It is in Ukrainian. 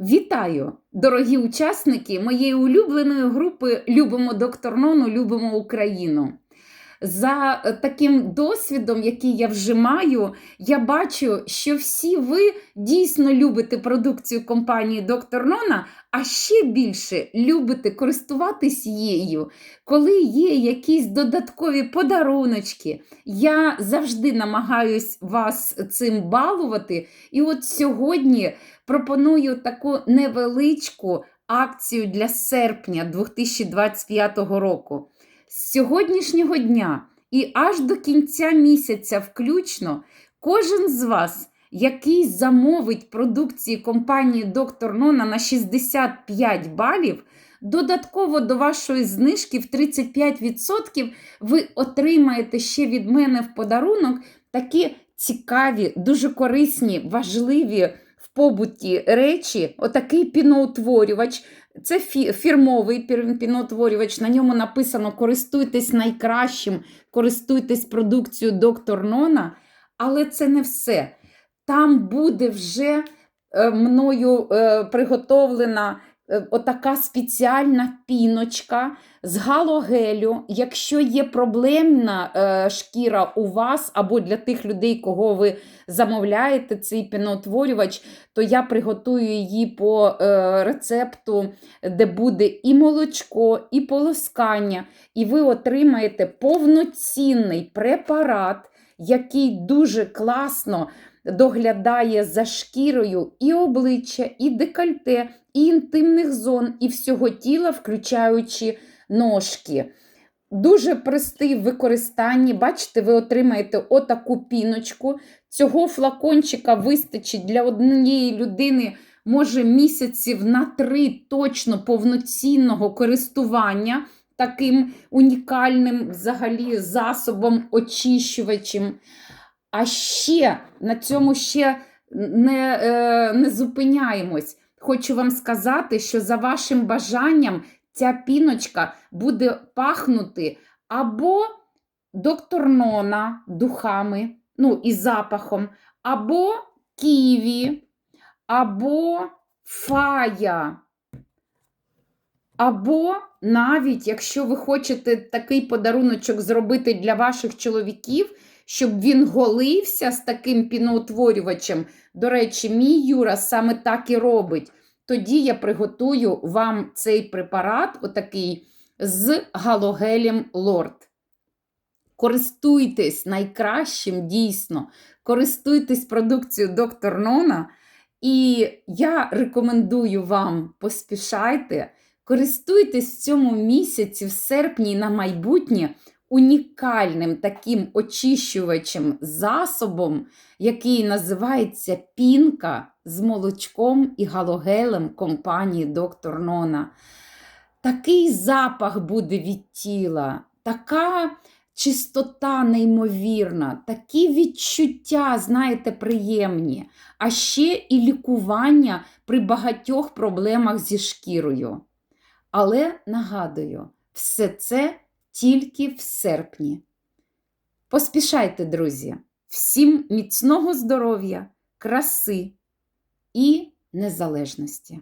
Вітаю, дорогі учасники моєї улюбленої групи Любимо доктор Нону, любимо Україну. За е, таким досвідом, який я вже маю, я бачу, що всі ви дійсно любите продукцію компанії Доктор Нона, а ще більше любите користуватись її. Коли є якісь додаткові подаруночки, я завжди намагаюсь вас цим балувати. І от сьогодні пропоную таку невеличку акцію для серпня 2025 року. З сьогоднішнього дня. І аж до кінця місяця включно кожен з вас, який замовить продукції компанії Доктор Нона на 65 балів, додатково до вашої знижки в 35% ви отримаєте ще від мене в подарунок такі цікаві, дуже корисні, важливі побуті речі, отакий піноутворювач. Це фі- фірмовий піноутворювач. На ньому написано користуйтесь найкращим, користуйтесь продукцією доктор Нона. Але це не все. Там буде вже е, мною е, приготовлена отака спеціальна піночка з галогелю. Якщо є проблемна е, шкіра у вас або для тих людей, кого ви замовляєте цей піноутворювач, то я приготую її по е, рецепту, де буде і молочко, і полоскання, і ви отримаєте повноцінний препарат, який дуже класно доглядає за шкірою і обличчя, і декольте, інтимних зон, і всього тіла, включаючи ножки. Дуже простий в використанні. Бачите, ви отримаєте отаку піночку. Цього флакончика вистачить для однієї людини, може, місяців на три точно повноцінного користування таким унікальним взагалі засобом очищувачем. А ще на цьому ще не, е, не зупиняємось. Хочу вам сказати, що за вашим бажанням ця піночка буде пахнути або доктор Нона духами, ну і запахом, або ківі, або фая. Або навіть, якщо ви хочете такий подаруночок зробити для ваших чоловіків, щоб він голився з таким піноутворювачем. До речі, мій Юра саме так і робить. Тоді я приготую вам цей препарат, отакий, з галогелем Лорд. Користуйтесь найкращим дійсно, користуйтесь продукцією доктор Нона. І я рекомендую вам поспішайте, користуйтесь в цьому місяці, в серпні на майбутнє унікальним таким очищувачем засобом, який називається пінка з молочком і галогелем компанії Доктор Нона. Такий запах буде від тіла, така чистота неймовірна, такі відчуття, знаєте, приємні, а ще і лікування при багатьох проблемах зі шкірою. Але нагадую, все це тільки в серпні. Поспішайте, друзі! Всім міцного здоров'я, краси і незалежності!